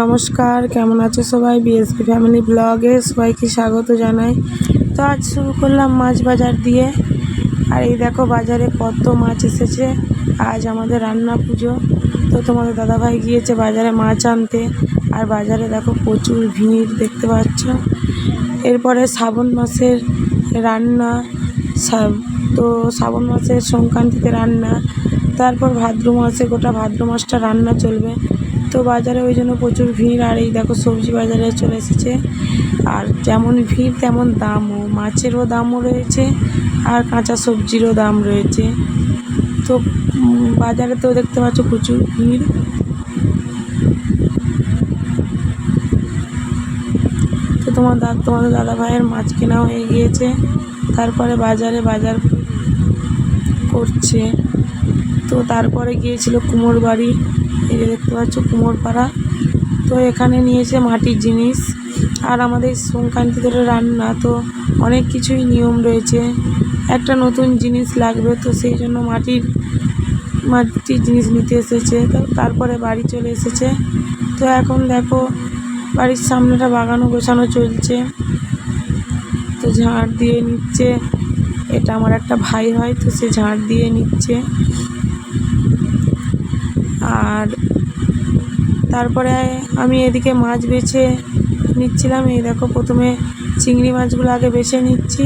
নমস্কার, কেমন আছো সবাই? বিএসপি ফ্যামিলি ব্লগে সবাইকে স্বাগত জানাই। তো আজ শুরু করলাম মাছ বাজার দিয়ে। আর এই দেখো বাজারে কত মাছ এসেছে। আজ আমাদের রান্না পুজো। তো তোমাদের দাদাভাই গিয়েছে বাজারে মাছ আনতে। আর বাজারে দেখো প্রচুর ভিড় দেখতে পাচ্ছ। এরপরে শ্রাবণ মাসের রান্না তো শ্রাবণ মাসের সংক্রান্তিতে রান্না। তারপর ভাদ্র মাসে গোটা ভাদ্র মাসটা রান্না চলবে। তো বাজারে ওই জন্য প্রচুর ভিড়, আর এই দেখো সবজি বাজারে চলে এসেছে। আর যেমন ভিড়, তেমন দামও। মাছেরও দামও রয়েছে, আর কাঁচা সবজিরও দাম রয়েছে। তো বাজারে তো দেখতে পাচ্ছ প্রচুর ভিড়। তো তোমার দা, তোমাদের দাদা ভাইয়ের মাছ কেনা হয়ে গিয়েছে। তারপরে বাজারে বাজার করছে। তো তারপরে গিয়েছিল কুমোর বাড়ি এই দেখতে পাচ্ছ কুমোরপাড়া। তো এখানে নিয়েছে মাটির জিনিস। আর আমাদের সংক্রান্তি ধরে রান্না, তো অনেক কিছুই নিয়ম রয়েছে। একটা নতুন জিনিস লাগবে, তো সেই জন্য মাটির মাটির জিনিস নিতে এসেছে। তারপরে বাড়ি চলে এসেছে। তো এখন দেখো, বাড়ির সামনেটা বাগানো গোছানো চলছে। তো ঝাড় দিয়ে নিচ্ছে। এটা আমার একটা ভাই হয়, তো সে ঝাড় দিয়ে নিচ্ছে। আর তারপরে আমি এদিকে মাছ বেছে নিচ্ছিলাম। এই দেখো, প্রথমে চিংড়ি মাছগুলো আগে বেছে নিচ্ছি।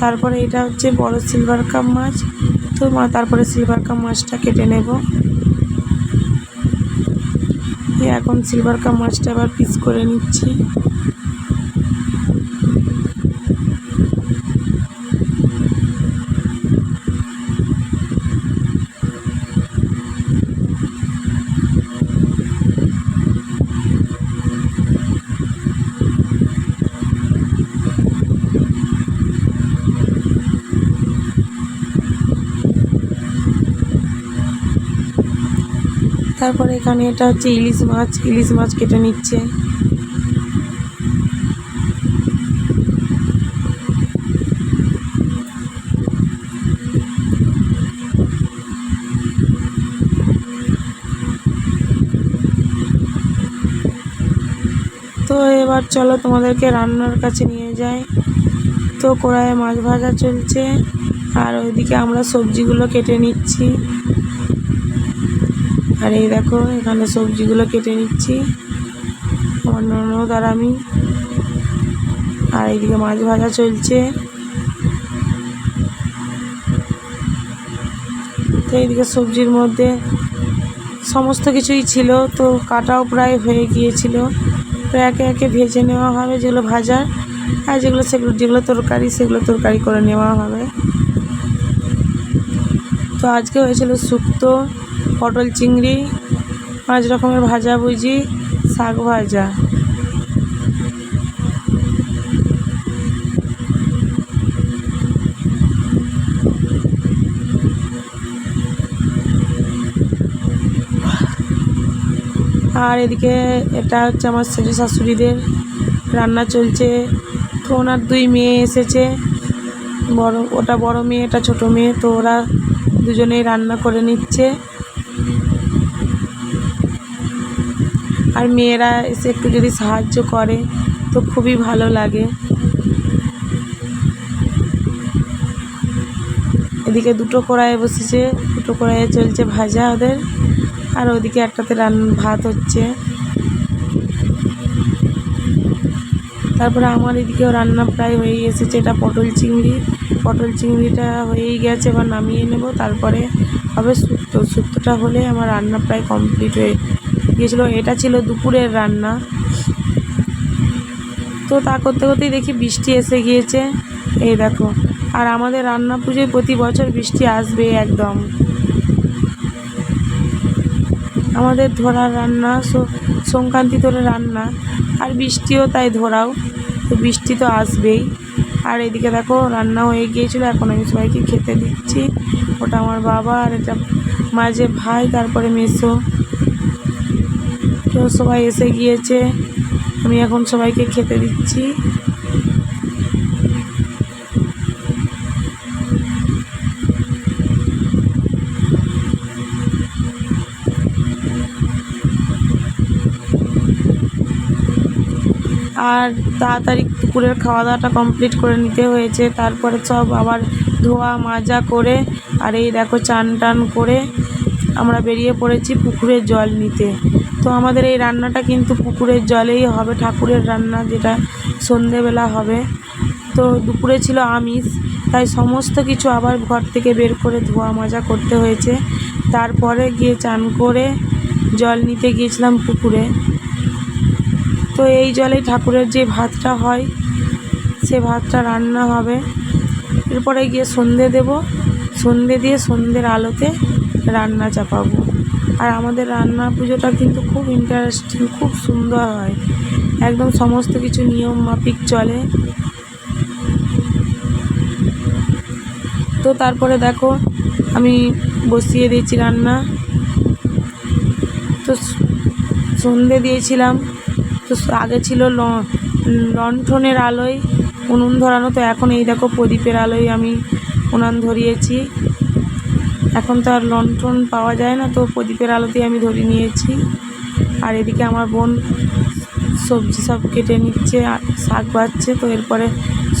তারপরে এটা হচ্ছে বড় সিলভার কাপ মাছ। তো তারপরে সিলভার কাপ মাছটা কেটে নেব। এখন সিলভার কাপ মাছটা আবার পিস করে নিচ্ছি। তারপরে এখানে এটা হচ্ছে ইলিশ মাছ ইলিশ মাছ কেটে নিচ্ছে। তো এবার চলো তোমাদেরকে রান্নার কাছে নিয়ে যাই। তো কড়াইয়ে মাছ ভাজা চলছে, আর ওইদিকে আমরা সবজিগুলো কেটে নিচ্ছি। আর এই দেখো, এখানে সবজিগুলো কেটে নিচ্ছি। আমার ননদ আর আমি। আর এইদিকে মাছ ভাজা চলছে। তো এইদিকে সবজির মধ্যে সমস্ত কিছুই ছিল, তো কাটাও প্রায় হয়ে গিয়েছিল। তো একে একে ভেজে নেওয়া হবে যেগুলো ভাজার আর যেগুলো সেগুলো যেগুলো তরকারি, সেগুলো তরকারি করে নেওয়া হবে। তো আজকে হয়েছিল শুক্তো পটল চিংড়ি, পাঁচ রকমের ভাজা ভুজি শাক ভাজা। আর এদিকে এটা হচ্ছে আমার শ্বশুর শাশুড়িদের রান্না চলছে। তো ওনার দুই মেয়ে এসেছে। বড়, ওটা বড় মেয়ে, এটা ছোট মেয়ে, তো ওরা দুজনেই রান্না করে নিচ্ছে। আর মেয়েরা এসে একটু যদি সাহায্য করে, তো খুবই ভালো লাগে। এদিকে দুটো কড়াইয়ে বসেছে, দুটো কড়াইয়ে চলছে ভাজা ওদের, আর ওদিকে একটাতে রান, ভাত হচ্ছে। তারপরে আমার এদিকেও রান্না প্রায় হয়েই এসেছে এটা পটল চিংড়ি। পটল চিংড়িটা হয়েই গেছে, এবার নামিয়ে নেব। তারপরে হবে শুক্তো শুক্তোটা হলে আমার রান্না প্রায় কমপ্লিট হয়ে গিয়েছিল। এটা ছিল দুপুরের রান্না। তো তা করতে করতেই দেখি বৃষ্টি এসে গিয়েছে। এই দেখো, আর আমাদের রান্না পুজোয় প্রতি বছর বৃষ্টি আসবে একদম। আমাদের ধরার রান্না সংক্রান্তি ধরে রান্না। আর বৃষ্টিও তাই ধরাও। তো বৃষ্টি তো আসবেই। আর এদিকে দেখো রান্না হয়ে গিয়েছিল, এখন আমি সবাইকে খেতে দিচ্ছি। ওটা আমার বাবা আর এটা মাঝে ভাই, তারপরে মেসো। তো সবাই এসে গিয়েছে, আমি এখন সবাইকে খেতে দিচ্ছি। আর তাড়াতাড়ি দুপুরের খাওয়া দাওয়াটা কমপ্লিট করে নিতে হয়েছে। তারপরে সব আবার ধোয়া, মাজা করে আর এই দেখো চান টান করে আমরা বেরিয়ে পড়েছি পুকুরের জল নিতে। তো আমাদের এই রান্নাটা কিন্তু পুকুরের জলেই হবে, ঠাকুরের রান্না যেটা সন্ধেবেলা হবে। তো দুপুরে ছিল আমিষ, তাই সমস্ত কিছু আবার ঘর থেকে বের করে ধোয়া, মাজা করতে হয়েছে। তারপরে গিয়ে চান করে জল নিতে গিয়েছিলাম পুকুরে। তো এই জলে ঠাকুরের যে ভাতটা হয়, সে ভাতটা রান্না হবে। এরপরে গিয়ে সন্ধে দেব। সন্ধে দিয়ে সন্ধ্যের আলোতে রান্না চাপাবো। আর আমাদের রান্না পুজোটা কিন্তু খুব ইন্টারেস্টিং খুব সুন্দর হয়। একদম সমস্ত কিছু নিয়ম মাফিক চলে। তো তারপরে দেখো, আমি বসিয়ে দিয়েছি রান্না। তো সন্ধে দিয়েছিলাম। তো আগে ছিল লণ্ঠনের আলোয় উনুন ধরানো, তো এখন এই দেখো প্রদীপের আলোয় আমি উনান ধরিয়েছি। এখন তো আর লণ্ঠন পাওয়া যায় না, তো প্রদীপের আলোতেই আমি ধরে নিয়েছি। আর এদিকে আমার বোন সবজি সব কেটে নিচ্ছে শাক বাচ্ছে তো এরপরে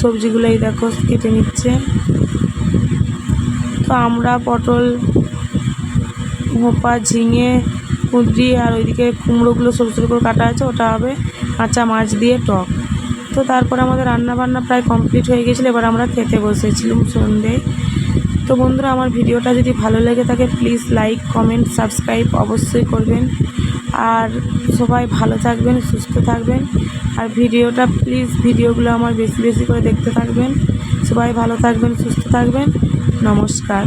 সবজিগুলো এই দেখো কেটে নিচ্ছে। তো আমরা পটল হোপা ঝিঙে কুঁদরি আর ওইদিকে কুমড়োগুলো সরু সরু করে কাটা আছে, ওটা হবে কাঁচা মাছ দিয়ে টক। তো তারপর আমাদের রান্না বান্না প্রায় কমপ্লিট হয়ে গেছিল, এবার আমরা খেতে বসেছিলাম সন্ধে। তো বন্ধুরা, আমার ভিডিওটা যদি ভালো লেগে থাকে প্লিজ লাইক কমেন্ট সাবস্ক্রাইব অবশ্যই করবেন। আর সবাই ভালো থাকবেন, সুস্থ থাকবেন। আর ভিডিওটা প্লিজ ভিডিওগুলো আমার বেশি বেশি করে দেখতে থাকবেন। সবাই ভালো থাকবেন, সুস্থ থাকবেন। নমস্কার।